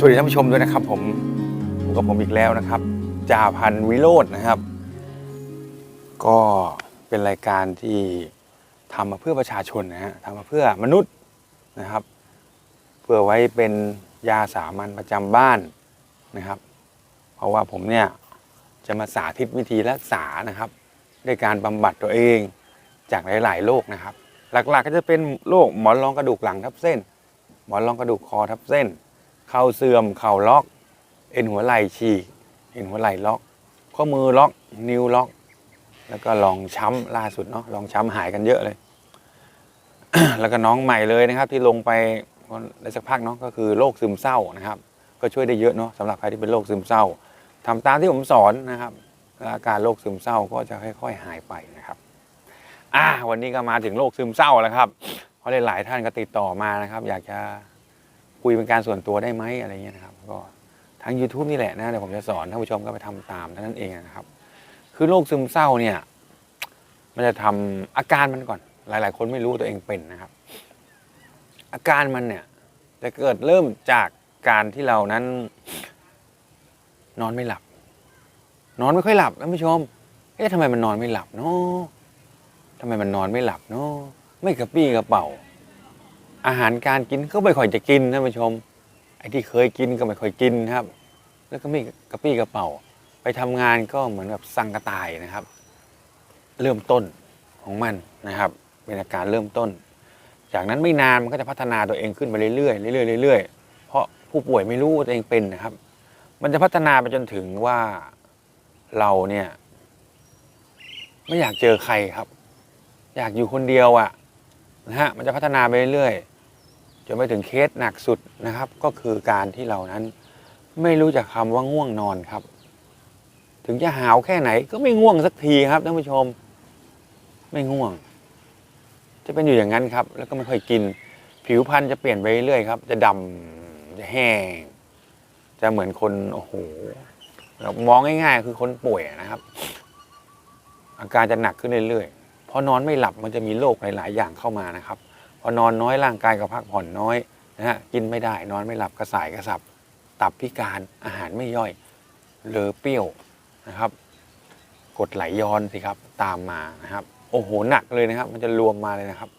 สวัสดีท่านผู้ชมด้วยนะครับ ผมอยู่กับผมอีกแล้วนะครับจ่าพันวิโรจน์นะครับ ก็เป็นรายการที่ทำมาเพื่อประชาชนนะฮะทำมาเพื่อมนุษย์นะครับ เพื่อไว้เป็นยาสามัญประจำบ้านนะครับ เพราะว่าผมเนี่ยจะมาสาธิตวิธีรักษานะครับด้วยการบำบัดตัวเองจากหลาย ๆ โรคนะครับ หลัก ๆ ก็จะเป็นโรคหมอนรองกระดูกหลังทับเส้น หมอนรองกระดูกคอทับเส้น เข่าเสื่อมเข่าล็อก เอ็นหัวไหล่ฉีกเอ็นหัวไหล่ล็อก ข้อมือล็อก นิ้วล็อก แล้วก็ลองช้ำล่าสุดเนาะลองช้ำหายกันเยอะเลย แล้วก็น้องใหม่เลยนะครับ ที่ลงไปได้สักพักเนาะก็คือโรคซึมเศร้านะครับ ก็ช่วยได้เยอะเนาะสำหรับใครที่เป็นโรคซึมเศร้าทำตามที่ผมสอนนะครับอาการโรคซึมเศร้าก็จะค่อย ๆ หายไปนะครับอ่าวันนี้ก็มาถึงโรคซึมเศร้าแล้วครับ เพราะหลายๆท่านก็ติดต่อมานะครับ อยากจะ คุยเป็นการส่วนตัวได้ไหมอะไรเงี้ยนะครับ ก็ทาง YouTube นี่แหละนะเดี๋ยวผมจะสอนท่านผู้ชมก็ไปทำตามเท่านั้นเองนะครับ คือโรคซึมเศร้าเนี่ย มันจะทำอาการมันก่อน หลาย ๆ คนไม่รู้ตัวเองเป็นนะครับ อาการมันเนี่ยจะเกิดเริ่มจากการที่เรานั้น นอนไม่หลับ นอนไม่ค่อยหลับท่านผู้ชมเอ๊ะทำไมมันนอนไม่หลับเนาะทำไมมันนอนไม่หลับเนาะไม่กระปี้กระเป๋า อาหารการกินก็ไม่ค่อยจะกินท่านผู้ชม ไอ้ที่เคยกินก็ไม่ค่อยกินครับ แล้วก็ไม่กระปี้กระเป๋า ไปทำงานก็เหมือนกับสั่งกระต่ายนะครับ เริ่มต้นของมันนะครับเป็นอาการเริ่มต้น จากนั้นไม่นานมันก็จะพัฒนาตัวเองขึ้นไปเรื่อยๆเรื่อยๆเรื่อยๆเพราะผู้ป่วยไม่รู้ตัวเองเป็นนะครับ มันจะพัฒนาไปจนถึงว่าเราเนี่ยไม่อยากเจอใครครับ อยากอยู่คนเดียวอะ่ะนะฮะมันจะพัฒนาไปเรื่อย จนไปถึงเคสหนักสุดนะครับ ก็คือการที่เรานั้นไม่รู้จักคำว่าง่วงนอนครับ ถึงจะหาวแค่ไหนก็ไม่ง่วงสักทีครับท่านผู้ชม ไม่ง่วง จะเป็นอยู่อย่างนั้นครับ แล้วก็ไม่ค่อยกิน ผิวพรรณจะเปลี่ยนไปเรื่อยครับ จะดำจะแห้ง จะเหมือนคนโอ้โหเรามองง่ายๆ คือคนป่วยนะครับ อาการจะหนักขึ้นเรื่อยๆพอนอนไม่หลับมันจะมีโรคหลาย ๆ อย่างเข้ามานะครับ พอนอนน้อยร่างกายก็พักผ่อนน้อยนะฮะกินไม่ได้นอนไม่หลับกระสายกระสับ ตับพิการอาหารไม่ย่อยเลอเปรี้ยวนะครับกดไหลย้อนสิครับตามมานะครับ โอ้โหหนักเลยนะครับ มันจะรวมมาเลยนะครับ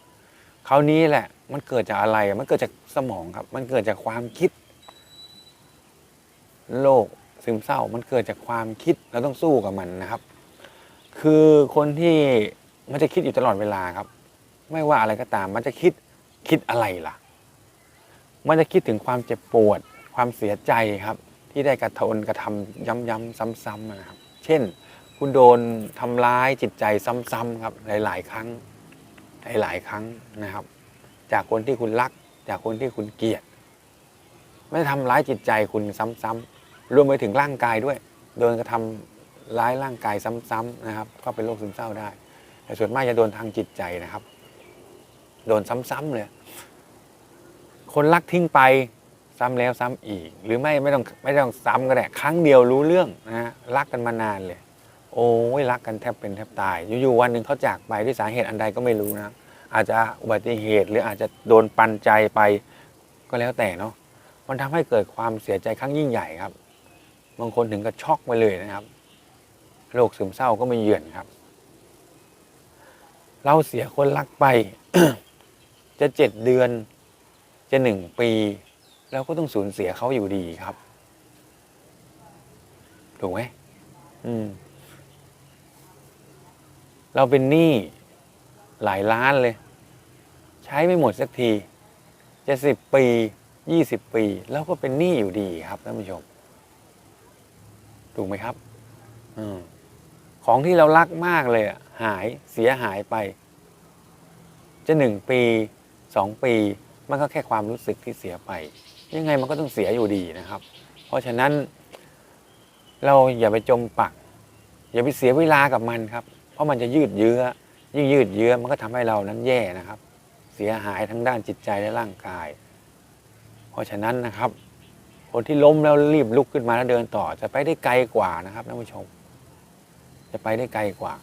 คราวนี้แหละมันเกิดจากอะไรมันเกิดจากสมองครับ มันเกิดจากความคิดโรคซึมเศร้ามันเกิดจากความคิดเราต้องสู้กับมันนะครับ คือคนที่มันจะคิดอยู่ตลอดเวลาครับ ไม่ว่าอะไรก็ตาม มันจะคิดคิดอะไรล่ะ มันจะคิดถึงความเจ็บปวด ความเสียใจครับ ที่ได้กระทนกระทำย้ำๆซ้ำๆนะครับ เช่น คุณโดนทำร้ายจิตใจซ้ำๆครับ หลาย ๆ ครั้ง หลาย ๆ ครั้งนะครับ จากคนที่คุณรัก จากคนที่คุณเกลียดไม่ได้ทำร้ายจิตใจคุณซ้ำๆรวมไปถึงร่างกายด้วย โดนกระทำร้ายร่างกายซ้ำๆนะครับ ก็เป็นโรคซึมเศร้าได้ แต่ส่วนมากจะโดนทางจิตใจนะครับ โดนซ้ำๆเลย คนรักทิ้งไปซ้ำแล้วซ้ำอีก หรือไม่ไม่ต้องไม่ต้องซ้ำก็ได้ครั้งเดียวรู้เรื่องนะฮะรักกันมานานเลย โอ้ยรักกันแทบเป็นแทบตาย อยู่ๆวันหนึ่งเขาจากไปด้วยสาเหตุอันใดก็ไม่รู้นะอาจจะอุบัติเหตุหรืออาจจะโดนปันใจไปก็แล้วแต่เนาะมันทำให้เกิดความเสียใจครั้งยิ่งใหญ่ครับบางคนถึงกับช็อกไปเลยนะครับโรคซึมเศร้าก็ไมาเยือนครับ เราเสียคนรักไป จะเจ็ดเดือนจะหนึ่งปีเราก็ต้องสูญเสียเขาอยู่ดีครับ ถูกไหมอืม เราเป็นหนี้หลายล้านเลย ใช้ไม่หมดสักที จะสิบปียี่สิบปีแล้วก็เป็นหนี้อยู่ดีครับท่านผู้ชม ถูกไหมครับอของที่เรารักมากเลยอะหายเสียหายไป จะหนึ่งปี สองปี มันก็แค่ความรู้สึกที่เสียไป ยังไงมันก็ต้องเสียอยู่ดีนะครับ เพราะฉะนั้น เราอย่าไปจมปัก อย่าไปเสียเวลากับมันครับ เพราะมันจะยืดเยื้อ ยิ่งยืดเยื้อมันก็ทำให้เรานั้นแย่นะครับ เสียหายทั้งด้านจิตใจและร่างกาย เพราะฉะนั้นนะครับ คนที่ล้มแล้วรีบลุกขึ้นมาแล้วเดินต่อ จะไปได้ไกลกว่านะครับท่านผู้ชม จะไปได้ไกลกว่า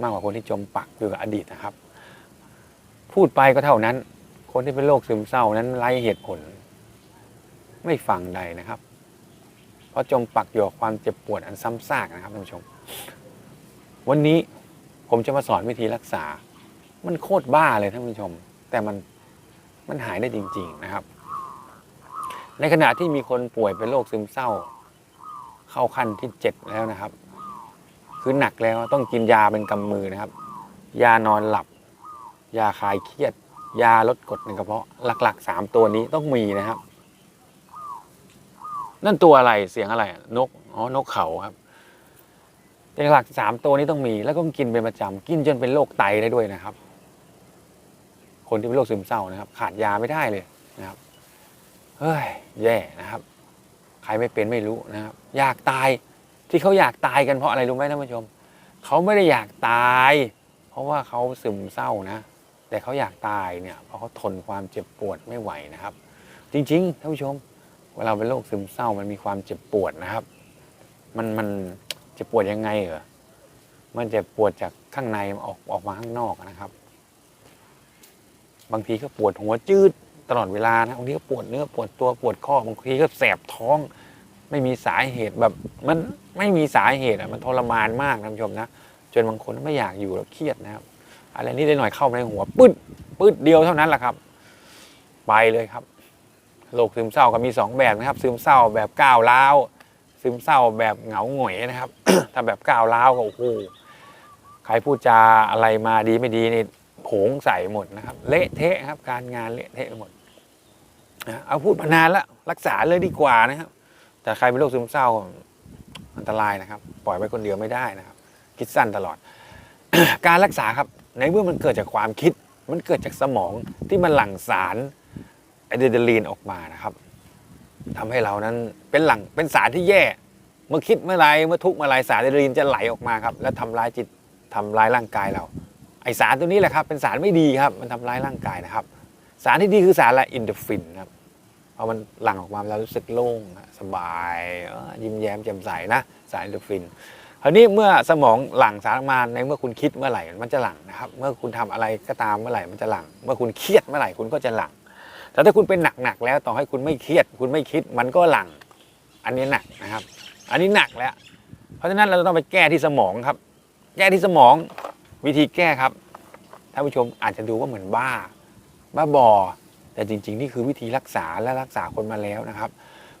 มากกว่าคนที่จมปักอยู่กับอดีตนะครับ พูดไปก็เท่านั้น คนที่เป็นโรคซึมเศร้านั้นไร้เหตุผล ไม่ฟังใดนะครับ เพราะจมปักอยู่กับความเจ็บปวดอันซ้ำซากนะครับท่านผู้ชม วันนี้ผมจะมาสอนวิธีรักษา มันโคตรบ้าเลยท่านผู้ชม แต่มันมันหายได้จริง ๆนะครับ ในขณะที่มีคนป่วยเป็นโรคซึมเศร้า เข้าขั้นที่เจ็ดแล้วนะครับ คือหนักแล้วต้องกินยาเป็นกำมือนะครับ ยานอนหลับ ยาคลายเครียด ยาลดกรดในกระเพาะหลักๆสามตัวนี้ต้องมีนะครับ นั่นตัวอะไรเสียงอะไรนกอ๋อนกเขาครับแต่หลักสามตัวนี้ต้องมี แล้วก็กินเป็นประจำกินจนเป็นโรคไตได้ด้วยนะครับ คนที่เป็นโรคซึมเศร้านะครับ ขาดยาไม่ได้เลยนะครับเฮ้ยแย่นะครับ ใครไม่เป็นไม่รู้นะครับ อยากตายที่เขาอยากตายกันเพราะอะไรรู้ไหมท่านผู้ชม เขาไม่ได้อยากตาย เพราะว่าเขาซึมเศร้านะ แต่เขาอยากตายเนี่ยเพราะเขาทนความเจ็บปวดไม่ไหวนะครับ จริงๆท่านผู้ชมเวลาเป็นโรคซึมเศร้ามันมีความเจ็บปวดนะครับ มันมันเจ็บปวดยังไงเหรอมันเจ็บปวดจากข้างในออกออกมาข้างนอกนะครับ บางทีก็ปวดหัวจืดตลอดเวลานะบางทีก็ปวดเนื้อปวดตัวปวดข้อบางทีก็แสบท้อง ไม่มีสาเหตุแบบมันไม่มีสาเหตุอะมันทรมานมากนะท่านผู้ชมนะจนบางคนไม่อยากอยู่แล้วเครียดนะครับ อะไรนี่ได้หน่อยเข้าในหัวปึ๊ดปึ๊ดเดียวเท่านั้นแหละครับ ไปเลยครับโรคซึมเศร้าก็มีสองแบบนะครับ ซึมเศร้าแบบก้าวร้าวซึมเศร้าแบบเหงาหงอยนะครับ ถ้าแบบก้าวร้าวก็โอ้โหใครพูดจาอะไรมาดีไม่ดีนี่โผงใส่หมดนะครับ เละเทะครับ การงานเละเทะหมดนะเอาพูดมานานแล้วรักษาเลยดีกว่านะครับ แต่ใครเป็นโรคซึมเศร้าอันตรายนะครับ ปล่อยไว้คนเดียวไม่ได้นะครับ คิดสั้นตลอด การรักษาครับ ในเมื่อมันเกิดจากความคิด มันเกิดจากสมองที่มันหลั่งสารอะดรีนาลีนออกมานะครับทำให้เรานั้นเป็นหลังเป็นสารที่แย่ เมื่อคิดเมื่อไรเมื่อทุกข์เมื่อไรสารอะดรีนาลีนจะไหลออกมาครับ แล้วทำร้ายจิตทำร้ายร่างกายเรา ไอสารตัวนี้แหละครับ เป็นสารไม่ดีครับ มันทำร้ายร่างกายนะครับ สารที่ดีคือสารอะไรอินโดฟินครับพอมันหลั่งออกมาเรารู้สึกโล่งสบายเออยิ้มแย้มแจ่มใสนะ สารอินโดฟิน ราวนี้เมื่อสมองหลั่งสารมาในเมื่อคุณคิดเมื่อไหร่มันจะหลั่งนะครับ เมื่อคุณทำอะไรก็ตามเมื่อไหร่มันจะหลั่ง เมื่อคุณเครียดเมื่อไหร่คุณก็จะหลั่ง แต่ถ้าคุณเป็นหนักๆแล้วต่อให้คุณไม่เครียด คุณไม่คิดมันก็หลั่ง อันนี้หนักนะครับ อันนี้หนักแล้ว เพราะฉะนั้นเราต้องไปแก้ที่สมองครับ แก้ที่สมองวิธีแก้ครับท่านผู้ชมอาจจะดูว่าเหมือนบ้า บ้าบอ แต่จริง ๆ นี่คือวิธีรักษาและรักษาคนมาแล้วนะครับ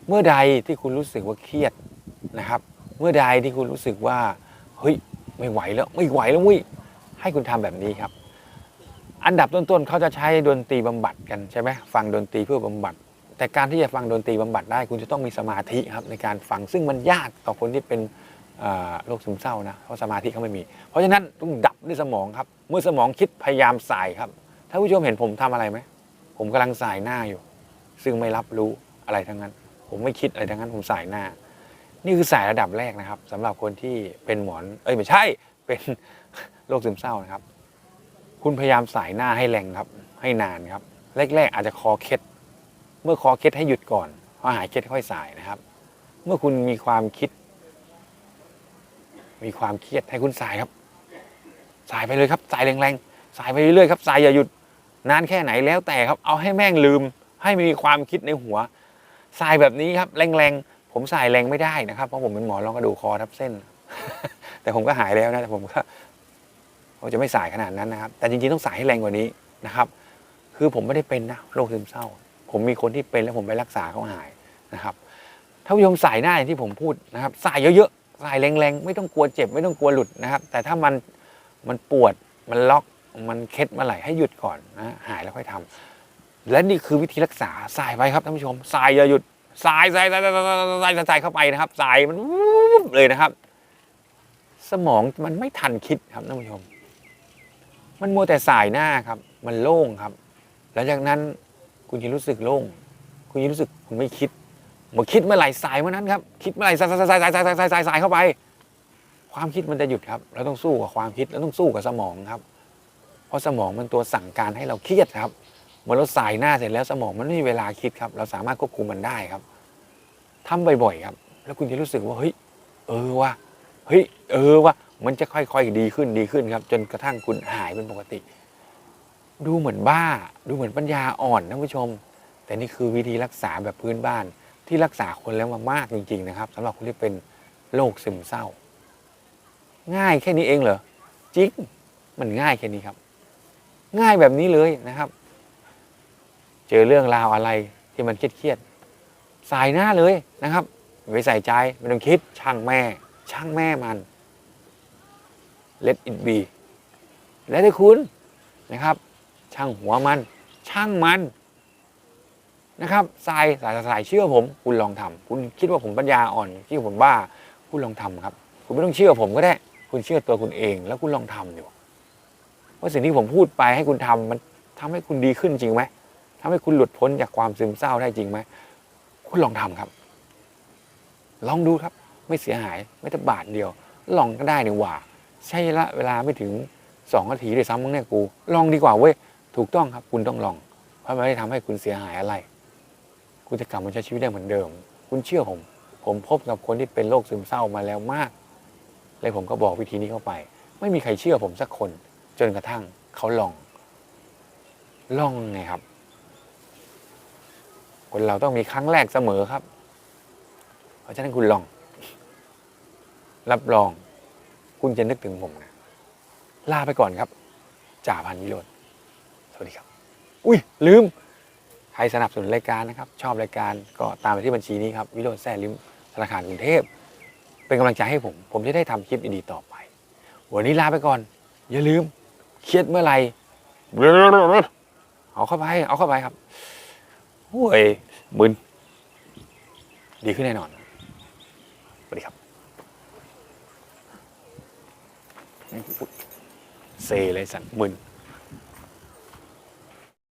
เมื่อใดที่คุณรู้สึกว่าเครียดนะครับ มื่อใดที่คุณรู้สึกว่าเฮ้ยไม่ไหวแล้วไม่ไหวแล้วเวิให้คุณทำแบบนี้ครับ อันดับต้นๆเขาจะใช้ดนตรีบำบัดกันใช่ไหมฟังดนตรีเพื่อบำบัด แต่การที่จะฟังดนตรีบำบัดได้ คุณจะต้องมีสมาธิครับในการฟังซึ่งมันยากต่อคนที่เป็นโรคซึมเศร้านะเพราะสมาธิเขาไม่มี เพราะฉะนั้นต้องดับด้วยสมองครับ เมื่อสมองคิดพยายามสายครับถ้าผู้ชมเห็นผมทำอะไรไหมผมกำลังสายหน้าอยู่ ซึ่งไม่รับรู้อะไรทั้งนั้น ผมไม่คิดอะไรทั้งนั้นผมสายหน้า นี่คือสายระดับแรกนะครับสำหรับคนที่เป็นหมอน เอ้ยไม่ใช่ เป็นโรคซึมเศร้านะครับ คุณพยายามสายหน้าให้แรงครับ ให้นานครับ แรกๆอาจจะคอเคล็ดเมื่อคอเคล็ดให้หยุดก่อนพอหายเคล็ดค่อยสายนะครับ เมื่อคุณมีความคิด มีความเครียดให้คุณสายครับ สายไปเลยครับ สายแรงๆ สายไปเรื่อยๆครับ สายอย่าหยุดนานแค่ไหนแล้วแต่ครับ เอาให้แม่งลืม ให้มีความคิดในหัว สายแบบนี้ครับ แรงๆ ผมสายแรงไม่ได้นะครับ เพราะผมเป็นหมอรองกระดูกคอทับเส้น แต่ผมก็หายแล้วนะแต่ผมก็ผมจะไม่สายขนาดนั้นนะครับ แต่จริงๆต้องสายให้แรงกว่านี้นะครับ คือผมไม่ได้เป็นนะโรคซึมเศร้า ผมมีคนที่เป็นแล้วผมไปรักษาเขาหายนะครับถ้าผู้ชมสายหน้าอย่างที่ผมพูดนะครับสายเยอะๆสายแรงๆไม่ต้องกลัวเจ็บไม่ต้องกลัวหลุดนะครับ แต่ถ้ามันมันปวดมันล็อกมันเคล็ดมื่อไหร่ให้หยุดก่อนนะหายแล้วค่อยทำและนี่คือวิธีรักษาสายไปครับท่านผู้ชมสายอย่าหยุด สายสายสายสายสายสายเข้าไปนะครับ สายมันเลยนะครับ สมองมันไม่ทันคิดครับท่านผู้ชม มันมัวแต่สายหน้าครับ มันโล่งครับ หลังจากนั้นคุณจะรู้สึกโล่ง คุณจะรู้สึกคุณไม่คิดเมื่อคิดเมื่อไหร่สายเมื่อนั้นครับ คิดเมื่อไหร่สายสายสายสายสายสายสายสายสายเข้าไป ความคิดมันจะหยุดครับ เราต้องสู้กับความคิดเราต้องสู้กับสมองครับ เพราะสมองมันตัวสั่งการให้เราเครียดครับ เมื่อเราสายหน้าเสร็จแล้วสมองมันไม่มีเวลาคิดครับ เราสามารถควบคุมมันได้ครับทำบ่อยๆครับ แล้วคุณจะรู้สึกว่าเฮ้ยเออว่ะเฮ้ยเออว่ะมันจะค่อยๆดีขึ้นดีขึ้นครับ จนกระทั่งคุณหายเป็นปกติ ดูเหมือนบ้า ดูเหมือนปัญญาอ่อนท่านผู้ชม แต่นี่คือวิธีรักษาแบบพื้นบ้านที่รักษาคนแล้วมามากจริง ๆ นะครับสำหรับคนที่เป็นโรคซึมเศร้า ง่ายแค่นี้เองเหรอจริงมันง่ายแค่นี้ครับ ง่ายแบบนี้เลยนะครับ เจอเรื่องราวอะไรที่มันเครียดๆสายหน้าเลยนะครับอย่ใส่ใจไม่ต้องคิดช่างแม่ ช่างแม่มัน let it be แล้วแต่คุณนะครับ ช่างหัวมัน ช่างมันนะครับสายสายสายเชื่อผม คุณลองทำคุณคิดว่าผมปัญญาอ่อนคิดว่าผมบ้า คุณลองทำครับ คุณไม่ต้องเชื่อผมก็ได้ คุณเชื่อตัวคุณเอง แล้วคุณลองทำดูว่าสิ่งที่ผมพูดไปให้คุณทำมันทำให้คุณดีขึ้นจริงไหม ทำให้คุณหลุดพ้นจากความซึมเศร้าได้จริงไหม คุณลองทำครับ ลองดูครับ ไม่เสียหายไม่แต่บาทเดียว ลองก็ได้นี่หว่า ใช่ละเวลาไม่ถึงสองนาทีเลยซ้ำมั้งเนี่ยกู ลองดีกว่าเว้ย ถูกต้องครับ คุณต้องลอง เพราะมันไม่ได้ทำให้คุณเสียหายอะไร คุณจะกลับมาใช้ชีวิตได้เหมือนเดิม คุณเชื่อผม ผมพบกับคนที่เป็นโรคซึมเศร้ามาแล้วมาก เลยผมก็บอกวิธีนี้เข้าไป ไม่มีใครเชื่อผมสักคน จนกระทั่งเขาลอง ลองไงครับ คนเราต้องมีครั้งแรกเสมอครับ เพราะฉะนั้นคุณลอง รับรอง คุณจะนึกถึงผมนะลาไปก่อนครับจ่าพันวิโรธสวัสดีครับ อุ้ยลืม ใครสนับสนุนรายการนะครับ ชอบรายการก็ตามไปที่บัญชีนี้ครับ วิโรธแซ่ลิมธนาคารกรุงเทพ เป็นกำลังใจให้ผม ผมจะได้ทำคลิปดีๆต่อไป วันนี้ลาไปก่อน อย่าลืม เครียดเมื่อไหร่เอาเข้าไป เอาเข้าไปครับ โอ้ยมึนดีขึ้นแน่นอนสวัสดีครับเซเลยสันมึน